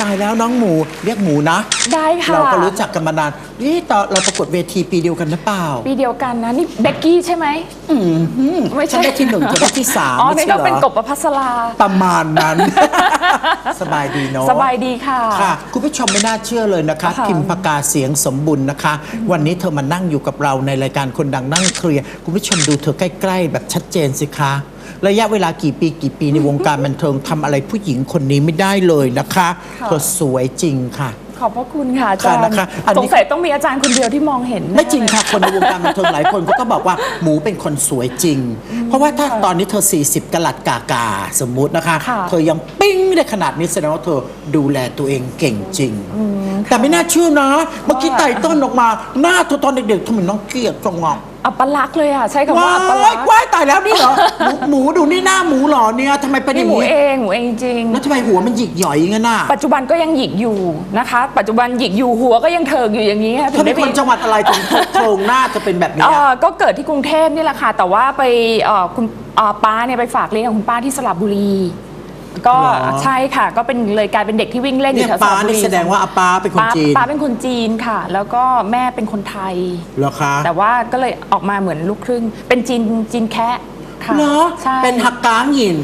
ตายแล้วน้องหมูเรียกหมูนะ ได้ค่ะ เราก็รู้จักกันมานานนี่ตอนเราประกวดเวทีปีเดียวกันหรือเปล่า ปีเดียวกันนะ นี่เบกกี้ใช่ไหมอืมหืมไม่ใช่ฉันได้ที่หนึ่งจะได้ที่สามอ๋อไม่นี่ใช่ก็เหรเป็นอกบประพัสราประมาณนั้น สบายดีเนาะสบายดีค่ะค่ะ คุณผู้ชมไม่น่าเชื่อเลยนะคะค่ะพิมพกาเสียงสมบุญนะคะ วันนี้เธอมานั่งอยู่กับเราในรายการคนดังนั่งเคลียร์คุณผู้ชมดูเธอใกล้ ๆ แบบชัดเจนสิคะ ระยะเวลากี่ปีกี่ปีในวงการบันเทิงทำอะไรผู้หญิงคนนี้ไม่ได้เลยนะคะค่ะ เธอสวยจริงค่ะ ขอบพระคุณค่ะอาจารย์ค่ะนะคะอันนี้ สงสัยต้องมีอาจารย์คนเดียวที่มองเห็นไม่จริงแน่เลย ค่ะ คนในวงการบันเทิงหลายคนเขาก็บอกว่าหมูเป็นคนสวยจริง เพราะว่าถ้าตอนนี้เธอ 40กะลัดกากาสมมุตินะคะ ค่ะ เธอยังปิ้งได้ขนาดนี้แสดงว่าเธอดูแลตัวเองเก่งจริง แต่ไม่น่าเชื่อนะ เมื่อกี้ไต่ต้นออกมา หน้าเธอตอนเด็กๆทำไมน้องเกลียดจังอะ อัปลักษณ์เลยอะ ใช้คำว่าว้าอัปลัยกษณ์ว้ายตายแล้วนี่เหรอหมูหมูดูนี่หน้าหมูเหรอเนี่ยทำไมเป็นอนี่ย่างหมูนี้เองหมูเองจริงแล้วทำไมหัวมันหยิกหย่อยงั้นน่ะปัจจุบันก็ยังหยิกอยู่นะคะ ปัจจุบันหยิกอยู่หัวก็ยังเถิกอยู่อย่างนี้ค่ะเธอเป็นคนจังหวัดอะไรถึงโครงหน้าจะเป็นแบบนี้เอ่อะอก็เกิดที่กรุงเทพนี่แหละค่ะ แต่ว่าไปเอ่อคุณเอ่อป้าเนี่ยไปฝากเลี้ยงกับคุณป้าที่สระบุรี ก็เหรอ ใช่ค่ะ ก็เป็นเลยกลายเป็นเด็กที่วิ่งเล่นอเนี่ยยู่แถวสป้าระบุนี่รีแสดงว่าอาป้าเป็นคนป้าจีนป้าเป็นคนจีนค่ะ แล้วก็แม่เป็นคนไทย เหรอคะแต่ว่าก็เลยออกมาเหมือนลูกครึ่ง เป็นจีนจีนแคะค่ะเหรอใช่เป็นฮักกางหยิน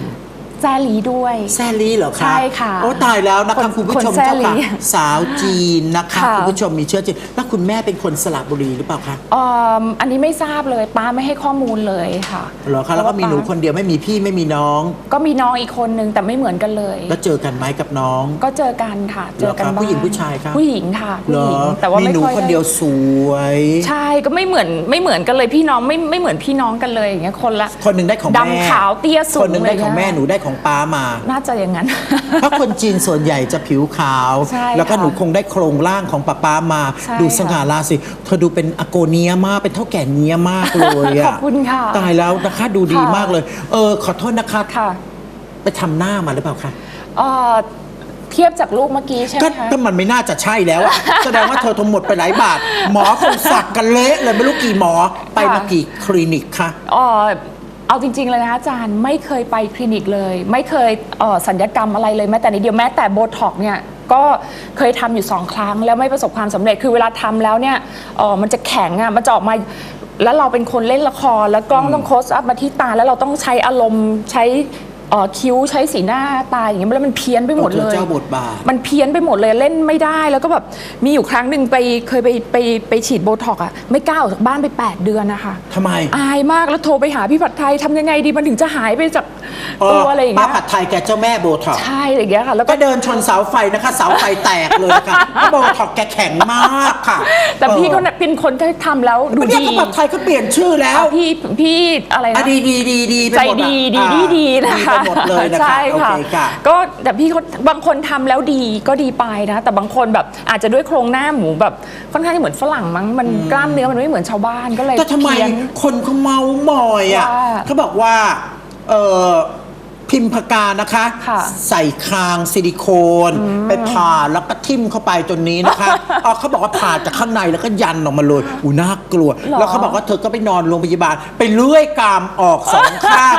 แซลีด้วย แซลีเหรอคะใช่ค่ะโอ้ตายแล้วนะคะคนคุณผู้ชมคนแซ่เจ้าค่ะลีสาวจีนนะคะค่ะคุณผู้ชมมีเชื้อจีนแล้วคุณแม่เป็นคนสระบุรีหรือเปล่าคะเอิ่มอันนี้ไม่ทราบเลยป้าไม่ให้ข้อมูลเลยค่ะเหรอคะแล้วก็มีหนูคนเดียวไม่มีพี่ไม่มีน้อง ก็มีน้องอีกคนนึงแต่ไม่เหมือนกันเลย แล้วเจอกันไหมกับน้อง ก็เจอกันค่ะ เจอกันเหรอคะบ้างผู้หญิงผู้ชายคะผู้หญิงค่ะผู้เหรหอญิงแต่ว่ามีไม่หนูค่อยคนเดียวสวย ใช่ก็ไม่เหมือนไม่เหมือนกันเลยพี่น้องไม่ไม่เหมือนพี่น้องกันเลยอย่างเงี้ยคนละคนหนึ่งได้ของแม่ดำขาวเตี้ยสูงคนหนึ่งได้ของแม่เลยอะหนูได้ของป้ามา น่าจะอย่างนั้น เพราะคนจีนส่วนใหญ่จะผิวขาว ใช่แล้วก็ค่ะหนูคงได้โครงร่างของป้าป้ามา ใช่ดูสง่าราศีเธอดูเป็นอโกเนียมากเป็นเท่าแก่เนียมากเลยอะขอบคุณค่ะ ตายแล้วนะคะดูดีค่ะมากเลย เออขอโทษนะคะค่ะไปทำหน้ามาหรือเปล่าคะ เอ่อเทียบจากรูปเมื่อกี้ใช่ไหมก็คะ ก็มันไม่น่าจะใช่แล้วอะ แสดงว่าเธอทั้งหมดไปหลายบาท หมอคงสักกันเละเลยไม่รู้กี่หมอ ไปมากี่คลินิกคะ เอ่อ เอาจริง ๆ เลยนะคะอาจารย์ไม่เคยไปคลินิกเลย ไม่เคยเอ่อสัญญกรรมอะไรเลยแม้แต่นิดเดียวแม้แต่โบท็อกเนี่ยก็เคยทำอยู่สองครั้งแล้วไม่ประสบความสำเร็จคือเวลาทำแล้วเนี่ยเอ่อมันจะแข็งอะมันจะออกมาแล้วเราเป็นคนเล่นละครแล้วกล้องต้องโคสอัพมาที่ตาแล้วเราต้องใช้อารมณ์ใช้ เอ่อคิ้วใช้สีหน้าตาอย่างเงี้ยแล้วมันเพี้ยนไปหมดเลย เจ้าบทบาท มันเพี้ยนไปหมดเลยเล่นไม่ได้แล้วก็แบบมีอยู่ครั้งหนึ่งไปเคยไปไปไปฉีดโบท็อกอะไม่กล้าออกจากบ้านไป 8 เดือนนะคะทำไม อายมากแล้วโทรไปหาพี่ผัดไทยทำยังไงดีมันถึงจะหายไปจากตัวอะไรอย่างป้าเงี้ยผัดไทยแกเจ้าแม่โบท็อกซ์ใช่อะไรอย่างเงี้ยค่ะ แล้วก็ ก็เดินชนเสาไฟนะคะ เสาไฟแตกเลยค่ะเพราะโบท็อกซ์แกแข็งมากค่ะแต่พี่เขาเออเป็นคนที่ทำแล้วดูไม่เนี่ยดีก็ผัดไทยเขาเปลี่ยนชื่อแล้ว พี่พี่อะไรอะนะดีดีดีดีไปใจหมอะดีดีอ่าดีดีนะคะไปหมดเลยนะคะใช่โอค่ะเคค่ะ ก็แต่พี่เขาบางคนทำแล้วดีก็ดีไปนะ แต่บางคนแบบอาจจะด้วยโครงหน้าหมูแบบค่อนข้างที่เหมือนฝรั่งมั้งมันกล้ามเนื้อมันไม่เหมือนชาวบ้านก็เลยแต่ทำไมเพี้ยน คนเขาเมาหมอยอะว่า เขาบอกว่าเออ พิมพกานะคะ ค่ะใส่คางซิลิโคน ไปผ่าแล้วก็ทิ่มเข้าไปจนนี้นะคะอ๋อเขาบอกว่าผ่าจากข้างในแล้วก็ยันออกมาเลยอูน่ากลัว หรอ แล้วเขาบอกว่าเธอก็ไปนอนโรงพยาบาล ไปเลื่อยกรามออกสองข้าง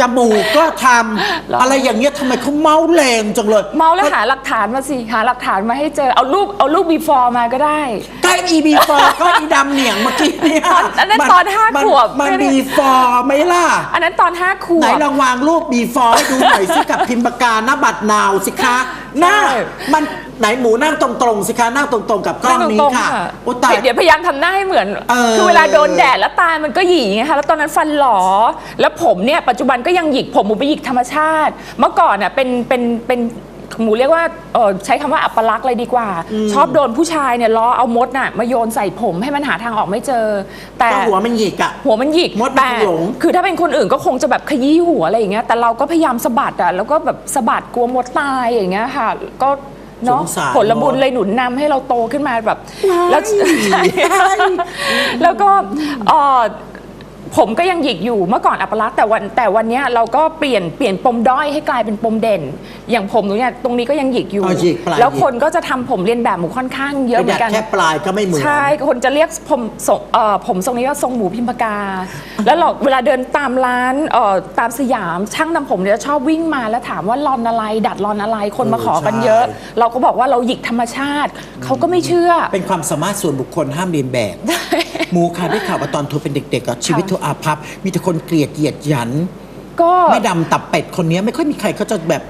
จมูกก็ทำอะไรอย่างเงี้ยทำไมเขาเมาแรงจังเลย เมาแล้วหาหลักฐานมาสิ หาหลักฐานมาให้เจอ เอารูป เอารูป before มาก็ได้ ใกล้อีบีฟอร์ก็อีดำเหนียงเมื่อกี้เนี่ยตอนอันนั้นมัตอนห้ามัขวบมันไม่ได้บีฟอร์ไหมล่ะ อันนั้นตอนห้าขวไหนบ ลองวางรูปบีฟอร์ให้ดูหน่อยสิกับพิมพ์ปากกาหน้าบัตรนาวสิคะหน้าใช่มันไหนหมูนั่งตรงๆสิคะนั่งตรงๆกับกล้องนี้ตรงๆค่ะโอ้ตายเดี๋ยวพยายามทำหน้าให้เหมือนเออคือเวลาโดนแดดแล้วตามันก็หยีไงคะแล้วตอนนั้นฟันหลอ แล้วผมเนี่ยปัจจุบันก็ยังหยิกผมหมูไปหยิกธรรมชาติ เมื่อก่อนน่ะเป็นเป็นเป็น หมูเรียกว่าเออใช้คำว่าอัปลักษณ์เลยดีกว่า ชอบโดนผู้ชายเนี่ยล้อเอามดน่ะมาโยนใส่ผมให้มันหาทางออกไม่เจอ แต่ ก็หัวมันหยิกอะหัวมันหยิกมดมันแต่คงหลง คือถ้าเป็นคนอื่นก็คงจะแบบขยี้หัวอะไรอย่างเงี้ย แต่เราก็พยายามสะบัดอะ แล้วก็แบบสะบัดกลัวมดตายอย่างเงี้ยค่ะ ก็เนาะสงสารผลบุญมดเลยหนุนนำให้เราโตขึ้นมาแบบว้ายแล้วใช่แล้วก็เอ่อ ผมก็ยังหยิกอยู่เมื่อก่อนอัปลักษณ์แต่วันแต่วันเนี้ยเราก็เปลี่ยนเปลี่ยนปมด้อยให้กลายเป็นปมเด่น อย่างผมหนูเนี่ยตรงนี้ก็ยังหยิกอยู่อ๋อหยิกปลายแล้วหยิกคนก็จะทำผมเรียนแบบหมูค่อนข้างเยอะไปเหมืดัอดนกัน แค่ปลายก็ไม่เหมือน ใช่ คนจะเรียกผมทรงเอ่อผมทรงนี้ว่าทรงหมูพิมพากา แล้วเราเวลาเดินตามร้านเอ่อตามสยามช่างทำผมเนี่ยจะชอบวิ่งมาแล้วถามว่าลอนอะไร ดัดลอนอะไรคนมาขอกันเยอะ ใช่ เราก็บอกว่าเราหยิกธรรมชาติ เขาก็ไม่เชื่อ เป็นความสามารถส่วนบุคคลห้ามเรียนแบบห มูค่ะได้ข่าวว่าตอนเธอเป็นเด็กๆอะชีวิตเธออาภัพมีแต่คนเกลียดเหยียดหยันก็ไม่ดำตับเป็ดคนนี้ไม่ค่อยมีใครเขาจะแบบ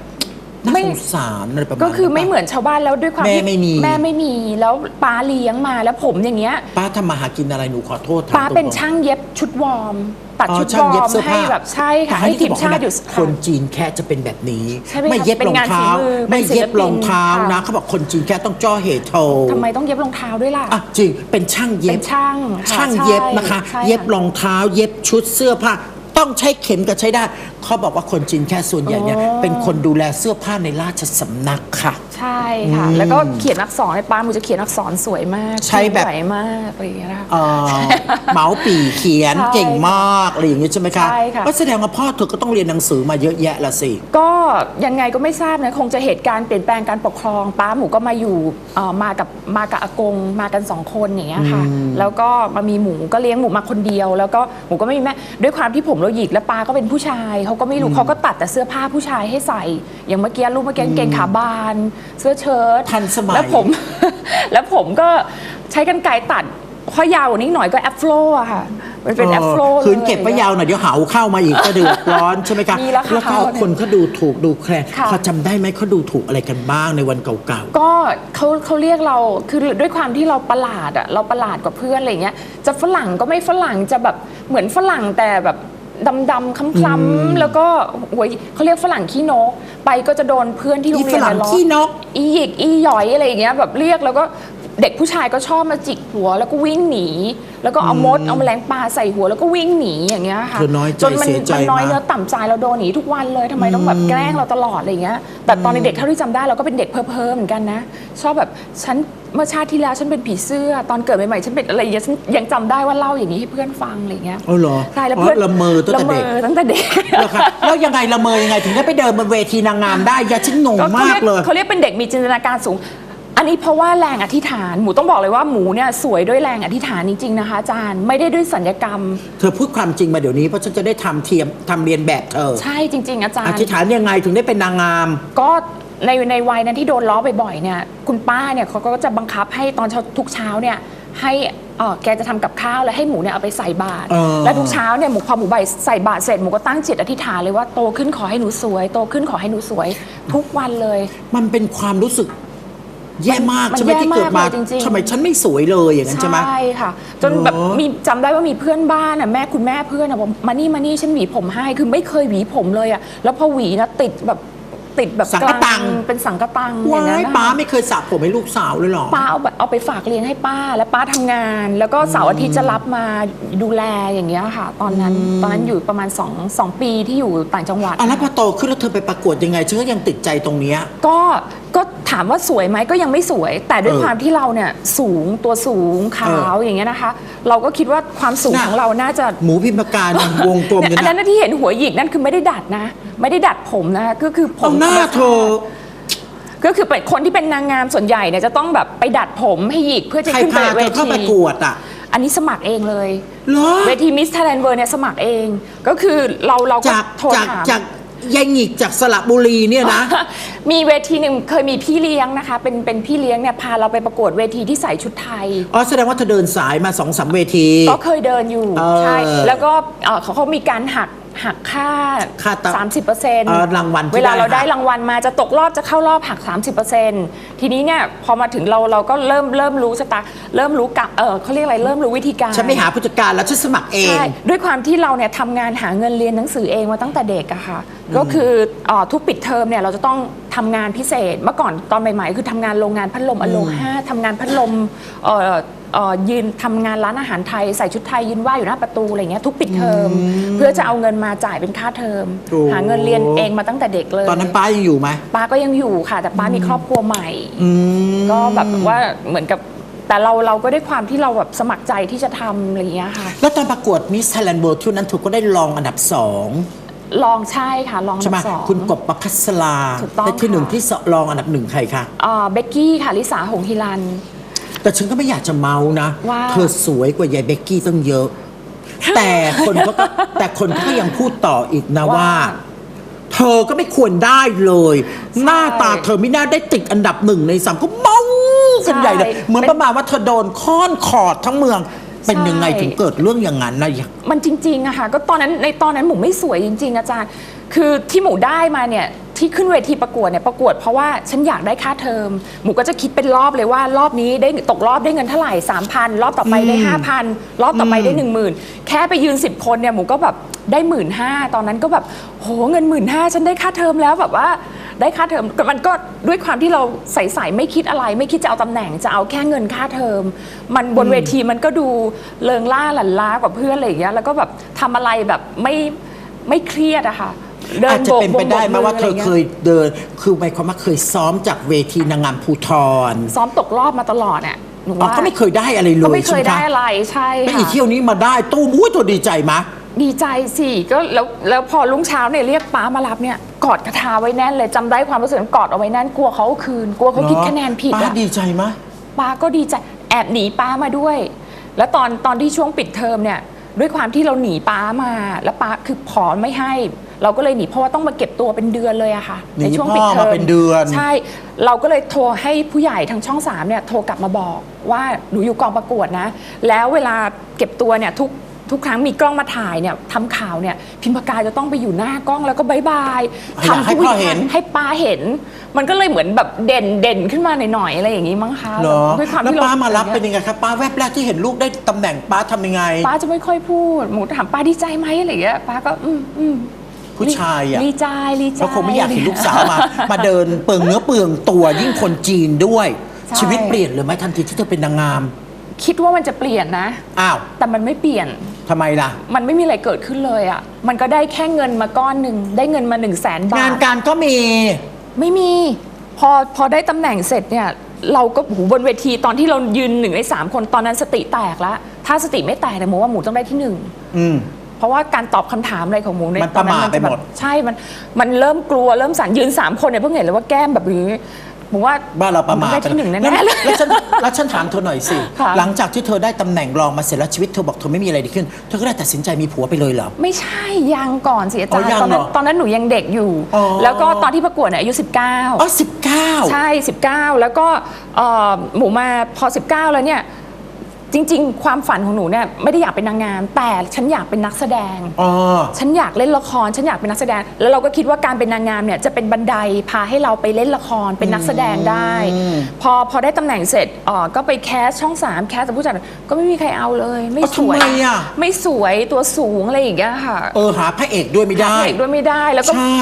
น่าไม่ สงสารอะไรประมาณก็คือไม่นั้นปะเหมือนชาวบ้านแล้วด้วยความแม่ที่ไม่มีแม่ไม่มีแล้วป้าเลี้ยงมาแล้วผมอย่างเงี้ยป้าทำมาหากินอะไรหนูขอโทษถมป้าเป็นตรงๆช่างเย็บชุดวอร์ม ตัดอ๋อชุดช่าวงอเย็บร์มเสื้อให้ผ้าแบบใช่ค่ะแต่ให้ทีมบอกชาตินะอยู่ คนจีนแค่จะเป็นแบบนี้ ใช่ไหมคะไม่เย็บเป็นรองงานเท้าฝีมือไม่เย็บเป็นศิลปินรองเท้านะค่ะ เขาบอกคนจีนแค่ต้องจ่อเหตุโททำไมต้องเย็บรองเท้าด้วยล่ะ อะจริงเป็นช่างเย็เป็บนช่างค่ะช่างใช่เย็บนะคะ ใช่ค่ะเย็บรองเท้า เย็บชุดเสื้อผ้าต้องใช้เข็มกับใช้ได้ เขาบอกว่าคนจีนแค่ส่วนใหญ่เนี่ยอ๋อเป็นคนดูแลเสื้อผ้าในราชสำนักค่ะ ใช่ค่ะ แล้วก็เขียนอักษรในป้ามูจะเขียนอักษรสวยมากใช้แบบสวยมากอะไรอย่างเงี้ยนะคะเอ่อเหมาปีเขียนใช่เก่งมากอะไรอย่างนี้ใช่ไหมคะใช่ค่ะก็แสดงว่าพ่อเธอก็ต้องเรียนหนังสือมาเยอะแยะละสิ ก็ยังไงก็ไม่ทราบนะคงจะเหตุการณ์เปลี่ยนแปลงการปกครอง ป้าหมูก็มาอยู่เอ่อมากับมากับอากงมากันสองคนอย่างเงี้ยค่ะ แล้วก็มามีหมูก็เลี้ยงหมูมาคนเดียว แล้วก็หมูก็ไม่มีแม่ด้วยความที่ผมเราหยิกและป้าก็เป็นผู้ชายเขาก็ไม่รู้เขาก็ตัดแต่เสื้อผ้าผู้ชายให้ใส่ อย่างเมื่อกี้รูปเมื่อกี้กางเกงขาบาน เสื้อเชิ้ตทันสมัย แล้วผม แล้วผมก็ใช้กันไกรตัดพอยาวกว่านี้หน่อยก็แอฟโฟลอะค่ะ มันเป็นแอฟโฟลคืนเก็บไว้ยาวหน่อยเดี๋ยวเหาเข้ามาอีกก็เดือดร้อนใช่ไหมคะมีแล้วค่ะแล้วก็เขาเนี่ยคนเขาดูถูกดูแคลนค่ะ พอจำได้ไหมเขาดูถูกอะไรกันบ้างในวันเก่า ก็เขาเขาเรียกเราคือด้วยความที่เราประหลาดอะเราประหลาดกว่าเพื่อนอะไรเงี้ยจะฝรั่งก็ไม่ฝรั่งจะแบบเหมือนฝรั่งแต่แบบ ดำดำๆคล้ำๆแล้วก็โอ้ยเขาเรียกฝรั่งขี้นก ไปก็จะโดนเพื่อนที่ๆโรอีงเรีฝยนรั่งล้อขี้นก อีหยิกอีหยอยอะไรอย่างเงี้ยแบบเรียกแล้วก็ เด็กผู้ชายก็ชอบมาจิกหัวแล้วก็วิ่งหนี แล้วก็เอามดเอาแมลงปลาใส่หัวแล้วก็วิ่งหนีอย่างเงี้ยค่ะเธอน้อยใจจนมัเสียใจมันน้อยมากเนื้อต่ำใจเราโดนหนีทุกวันเลยทำไมต้องแบบแกล้งเราตลอดอะไรอย่างเงี้ยแต่ตอนเด็กๆเท่าที่จำได้เราก็เป็นเด็กเพ้อๆเหมือนกันนะ ชอบแบบฉันเมื่อชาติที่แล้วฉันเป็นผีเสื้อ ตอนเกิดใหม่ๆฉันเป็นอะไรอย่างเงี้ยฉันยังจำได้ว่าเล่าอย่างนี้ให้เพื่อนฟังอะไรอย่างเงี้ยเอาเหรอใช่แล้วเพื่อนละเมอตั้งแต่เด็ก ละเมอตั้งแต่เด็กเหรอคะแล้วยังไงละเมอยังไงถึงได้ไปเดินบนเวทีนางงามได้ยาฉันงงมากเลย เขาเรียกเป็นเด็กมีจินตนาการสูง อันนี้เพราะว่าแรงอธิษฐานหมูต้องบอกเลยว่าหมูเนี่ยสวยด้วยแรงอธิษฐานจริงๆนะคะอาจารย์ไม่ได้ด้วยสัญญกรรม เธอพูดความจริงมาเดี๋ยวนี้เพราะฉันจะได้ทำเทียมทำเรียนแบบเธอ ใช่จริง ๆ อาจารอย์ ธิษฐานยังไงถึงได้เป็นนางงาม ก็ในในวัยนั้นที่โดนล้อบ่อยๆเนี่ยคุณป้าเนี่ยเขาก็จะบังคับให้ตอนเช้าทุกเช้าเนี่ยให้เอ่อแกจะทำกับข้าวแล้วให้หมูเนี่ยเอาไปใส่บาตรเออ แล้วทุกเช้าเนี่ยหมูพอหมูใบใส่บาตรเสร็จหมูก็ตั้งจิตอธิษฐานเลยว่าโตขึ้นขอให้หนูสวย โตขึ้นขอให้หนูสวย ทุกวันเลย มันเป็นความรู้สึก แย่มากมันใช่ไหมแย่ที่เกิดมาากเลยจริงๆ ทำไมฉันไม่สวยเลยอย่างนั้นใช่ไหม ใช่ค่ะ จนแบบเหรอมีจำได้ว่ามีเพื่อนบ้านอะแม่คุณแม่เพื่อนอะบอกมานี่มานี่ฉันหวีผมให้คือไม่เคยหวีผมเลยอะแล้วพอหวีนะติดแบบติดแบบสังกะตัง ลาเป็นสังกะตังอว้าย่างนั้นยนะคะ ป้าไม่เคยสระผมให้ลูกสาวเลยเหรอ ป้าเอาแบบเอาไปฝากเลี้ยงให้ป้าแล้วป้าทำงาน แล้วก็เสาร์อาทิตย์จะรับมาดูแลอย่างเงี้ยค่ะ ตอนนั้นตอนนั้นอยู่ประมาณ2 2ปีที่อยู่ต่างจังหวัด อะแล้วพอโตขึ้นแล้วเธอไปประกวดยังไงฉันก็ยังติดใจตรงเนี้ย ก็ ก็ถามว่าสวยไหมก็ยังไม่สวย แต่ด้วยเออความที่เราเนี่ยสูงตัวสูงขาวอย่างเงี้ยนะคะ เราก็คิดว่าความสูงน่ะ ของเราน่าจะ หมูพิมพ์การยังวงกลมอยู่อันนั้นนะนะที่เห็นหัวหยิกนั่นคือไม่ได้ดัดนะ ไม่ได้ดัดผมนะคะก็คือผเอามหน้าธรรมชติเธอ ก็คือเป็นคนที่เป็นนางงามส่วนใหญ่เนี่ยจะต้องแบบไปดัดผมให้หยิกเพื่อจะใครขึ้นไปพาเวเธอเข้าทีประกวดอะอันนี้สมัครเองเลย เหรอเวทีมิส t ท a แลนเวอร์เนี่ยสมัครเอง ก็คือเราเราก็จากโทรจากถามจาก ยายหงิกจากสระบุรีเนี่ยนะ มีเวทีหนึ่งเคยมีพี่เลี้ยงนะคะ เป็นเป็นพี่เลี้ยงเนี่ยพาเราไปประกวดเวทีที่ใส่ชุดไทย อ๋อแสดงว่าเธอเดินสายมาสองสามเวที ก็เคยเดินอยู่ เออ ใช่ แล้วก็เอ่อเขาเขามีการหัก หักค่าค่าตะ30เปอร์เซ็นต์เอ่อรางวัลที่เวลาเราได้ได้หัก รางวัลมาจะตกรอบจะเข้ารอบหัก 30เปอร์เซ็นต์ทีนี้เนี่ยพอมาถึงเราเราก็เริ่มเริ่มรู้สตาเริ่มรู้กับเออเขาเรียกอะไรเริ่มรู้วิธีการ ฉันไม่หาผู้จัดการแล้วฉันสมัครเอง ใช่ด้วยความที่เราเนี่ยทำงานหาเงินเรียนหนังสือเองมาตั้งแต่เด็กอะค่ะ ก็คือเออทุกปิดเทอมเนี่ยเราจะต้องทำงานพิเศษ เมื่อก่อนตอนใหม่ๆ คือทำงานโรงงานพัดลมอโลห้าทำงานพัดลมเอ่อ เอ่อยืนทำงานร้านอาหารไทยใส่ชุดไทยยืนไหว้อยู่หน้าประตูอะไรเงี้ยทุกปิดเทอม เพื่อจะเอาเงินมาจ่ายเป็นค่าเทอม โอ้ หาเงินเรียนเองมาตั้งแต่เด็กเลยตอนนั้นป้ายังอยู่ไหมป้าก็ยังอยู่ค่ะ แต่ป้ามีครอบครัวใหม่ อืม ก็แบบว่าเหมือนกับแต่เราเราก็ด้วยความที่เราแบบสมัครใจที่จะทำอะไรอย่างเงี้ยค่ะ แล้วตอนประกวดมิสไทยแลนด์เวิลด์ช่วงนั้นเธอก็ได้รองอันดับสองลองใช่ค่ะ ลองอันใช่ไหมดับสอง คุณกบประพัสราถูกต้องได้ที่หนึ่งค่ะ ที่สองรองอันดับหนึ่งใครคะอ่าเบกกี้ค่ะลิสาหงส์ฮิรัน แต่ฉันก็ไม่อยากจะเมานะ ว่า เธอสวยกว่ายายเบกกี้ตั้งเยอะ แต่คนก็แต่คนก็ยังพูดต่ออีกนะว่า เธอก็ไม่ควรได้เลย หน้าตาเธอไม่น่าได้ติดอันดับหนึ่งในสามก็เมากันใหญ่เลยใช่ เหมือนประมาณว่าเธอโดนค้อนขอดทั้งเมือง เป็นใช่ยังไงถึงเกิดเรื่องอย่างนั้นนะอยาก มันจริงๆอะค่ะก็ตอนนั้นในตอนนั้นหมูไม่สวยจริง ๆ อาจารย์ คือที่หมูได้มาเนี่ย ที่ขึ้นเวทีประกวดเนี่ยประกวดเพราะว่าฉันอยากได้ค่าเทอมหมูก็จะคิดเป็นรอบเลยว่ารอบนี้ได้ตกรอบได้เงินเท่าไหร่สามพันรอบต่อไปได้ห้าพันรอบต่อไปได้หนึ่งหมื่นแค่ไปยืนสิบคนเนี่ยหมูก็แบบได้หมื่นห้าตอนนั้นก็แบบโหเงินหมื่นห้าฉันได้ค่าเทอมแล้วแบบว่าได้ค่าเทอมมันก็ด้วยความที่เราใส่ๆไม่คิดอะไร ไม่คิดจะเอาตำแหน่งจะเอาแค่เงินค่าเทอม มันบนเวทีมันก็ดูเลิงล่าหลั่นล้ากว่าเพื่อนอะไรอย่างเงี้ยแล้วก็แบบทำอะไรแบบไม่ไม่เครียดอะค่ะ ดิอาจจะเป็นไปได้ไหมโบกว่าเธอโบกมืะรงี้เคยเดิน คือหมายความว่าเคยซ้อมจากเวทีนางงามภูทรซ้อมตกรอบมาตลอดอะหนูอ๋อว่าก็ไม่เคยได้อะไรเลก็ยไม่เคใช่ยไหมได้คะอะไรใช่แล้วค่ะอีเที่ยวนี้มาได้ตู้มุ้ยเธอดีใจไหมดีใจสิก็แล้วแล้วพอรุ่งเช้าเนี่ยเรียกป้ามารับเนี่ยกอดกระทาไว้แน่นเลยจำได้ความรู้สึกนั้นกอดเอาไว้แน่นกลัวเขาเอาคืน กลัวเขาคิดคะแนนผิดป้าอะ ดีใจไหมป้าก็ดีใจแอบหนีป้ามาด้วย แล้วตอนตอนที่ช่วงปิดเทอมเนี่ย ด้วยความที่เราหนีป้ามา แล้วป้าคือขอไม่ให้ เราก็เลยหนีเพราะว่าต้องมาเก็บตัวเป็นเดือนเลยอะค่ะหนีในช่วงพ่อปิดเทอมมาเป็นเดือน ใช่ เราก็เลยโทรให้ผู้ใหญ่ทางช่องสามเนี่ยโทรกลับมาบอกว่าหนูอยู่กองประกวดนะ แล้วเวลาเก็บตัวเนี่ยทุกทุกครั้งมีกล้องมาถ่ายเนี่ยทำข่าวเนี่ยพิมพากาจะต้องไปอยู่หน้ากล้องแล้วก็บายบายอยากให้ทุกพ่ออย่างเห็น ให้ป้าเห็น มันก็เลยเหมือนแบบเด่นเด่นขึ้นมาหน่อยๆอะไรอย่างงี้มั้งคะเหรอด้วยความแล้วที่เป้ามารับเป็นยังไงครับป้าแวบแรกที่เห็นลูกได้ตำแหน่งป้าทำยังไง ป้าจะไม่ค่อยพูด หมูถามป้าดีใจไหมอะไรอย่างเงี้ยป้าก็อืมอืม ผู้ชายอะดีใจดีใจเขาคงไม่อยากเห็นลูกสาวมา มาเดินเปลืองเนื้อเปลืองตัวยิ่งคนจีนด้วย ใช่ ชีวิตเปลี่ยนเลยไหมทันทีที่เธอเป็นนางงาม คิดว่ามันจะเปลี่ยนนะ อ้าวแต่มันไม่เปลี่ยน ทำไมล่ะ มันไม่มีอะไรเกิดขึ้นเลยอะ่ะ มันก็ได้แค่เงินมาก้อนหนึ่ง ได้เงินมา1นึ่งแสนบางานท การก็มี ไม่มี พอพอได้ตำแหน่งเสร็จเนี่ย เราก็หูบนเวทีตอนที่เรายืนหนึ่งในสามคนตอนนั้นสติแตกแล้ว ถ้าสติไม่แตกเนี่ยหมูว่าหมูต้องได้ที่หนึ่ง อืม เพราะว่าการตอบคำถามอะไรของหมูเนี่ยมันประหม่าตอนนั้นไปหมด แบบใช่มันมันเริ่มกลัวเริ่มสั่นยืนสามคนเนี่ยเพิ่งเห็นเลยว่าแก้มแบบนี้หมูว่าบ้านเราประมาทได้ที่หนึ่งแน่ล้วๆเลย แล้วฉันแล้วฉันถามเธอหน่อยสิ ค่ะ หลังจากที่เธอได้ตำแหน่งรองมาเสร็จแล้วชีวิตเธอบอกเธอไม่มีอะไรดีขึ้น เธอก็ได้ตัดสินใจมีผัวไปเลยเหรอ ไม่ใช่ยังก่อนสิอาจารอ๋อยัย์งตอนนั้นเหรอตอนนั้นหนูยังเด็กอยู่ อ๋อ แล้วก็ตอนที่ประกวดเนี่ยอายุ 19 อ๋อสิบเก้า ใช่ 19 แล้วก็เอ่อหมูมาพอ 19 แล้วเนี่ย จริง ๆ ความฝันของหนูเนี่ยไม่ได้อยากเป็นนางงาม แต่ฉันอยากเป็นนักแสดง อ๋อ ฉันอยากเล่นละคร ฉันอยากเป็นนักแสดง แล้วเราก็คิดว่าการเป็นนางงามเนี่ยจะเป็นบันไดพาให้เราไปเล่นละครเป็นนักแสดงได้ พอพอได้ตำแหน่งเสร็จเอ่อก็ไปแคสช่อง3แคสกับผู้จัดก็ไม่มีใครเอาเลย ไม่เอาสวยทำไมอะ ไม่สวยตัวสูงอะไรอย่างเงี้ยค่ะ เออหาพระเอกด้วยไม่ได้ เด็กด้วยไม่ได้แล้วก็ใช่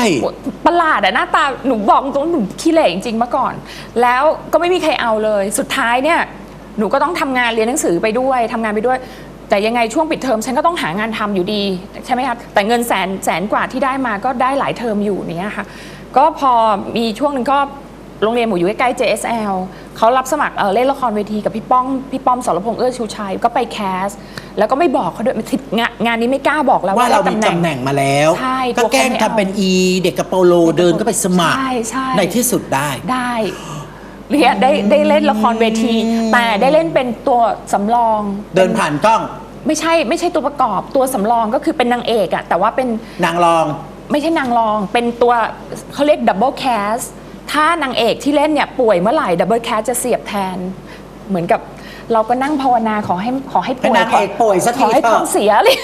ประหลาดอะหน้าตาหนูบอกตรงๆหนูขี้เหร่จริงๆเมื่อก่อน แล้วก็ไม่มีใครเอาเลย สุดท้ายเนี่ย หนูก็ต้องทำงานเรียนหนังสือไปด้วยทำงานไปด้วย แต่ยังไงช่วงปิดเทอมฉันก็ต้องหางานทำอยู่ดีใช่ไหมคะแต่เงินแสนแสนกว่าที่ได้มาก็ได้หลายเทอมอยู่เนี่ยค่ะก็พอมีช่วงหนึ่งก็โรงเรียนหมูอยู่ใกล้ๆ JSL เขารับสมัครเอ่อเล่นละครเวทีกับพี่ป้องพี่ป้อมสรพงษ์เอื้อชูชัยก็ไปแคส แล้วก็ไม่บอกเขาด้วยงานงานนี้ไม่กล้าบอกแล้วว่าเราได้มีตำแหน่งมาแล้วใช่ก็แกล้งกลัวเขาไม่เอาทำเป็นอี เด็กกระโปโลเดินก็ไปสมัครใช่ใช่ในที่สุดได้ได้ เรียนได้ได้เล่นละครเวที แต่ได้เล่นเป็นตัวสำรอง เดินผ่านกล้องไม่ใช่ไม่ใช่ตัวประกอบตัวสำรองก็คือเป็นนางเอกอะแต่ว่าเป็นนางรอง ไม่ใช่นางรอง เป็นตัวเขาเรียกดับเบิลแคสถ้านางเอกที่เล่นเนี่ยป่วยเมื่อไหร่ดับเบิลแคสจะเสียบแทน เหมือนกับ เราก็นั่งภาวนาขอให้ขอให้ป่วยให้นางเอกป่วยสักทีขอให้เถอะท้องเสียเลย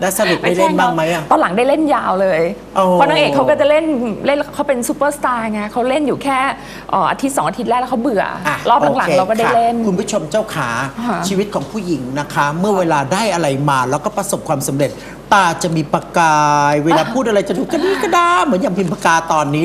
แล้วสรุปได้เล่นบ้างไหมอะตอนหลังได้เล่นยาวเลย โอ้ เพราะนางเอกเขาก็จะเล่นเล่นเขาเป็นซูเปอร์สตาร์ไงเขาเล่นอยู่แค่เอ่ออาทิตย์สองอาทิตย์แรกแล้วเขาเบื่อออะรอบหลังโคๆเราก็ได้ค่ะเล่น คุณผู้ชมเจ้าขาค่ะ ชีวิตของผู้หญิงนะคะ เมื่อเวลาได้อะไรมาแล้วก็ประสบความสำเร็จ ตาจะมีประกาย เวลาพูดอะไรจะดูกระดีกระดาเหมือนอย่างพิมพ์ปากกาตอนนี้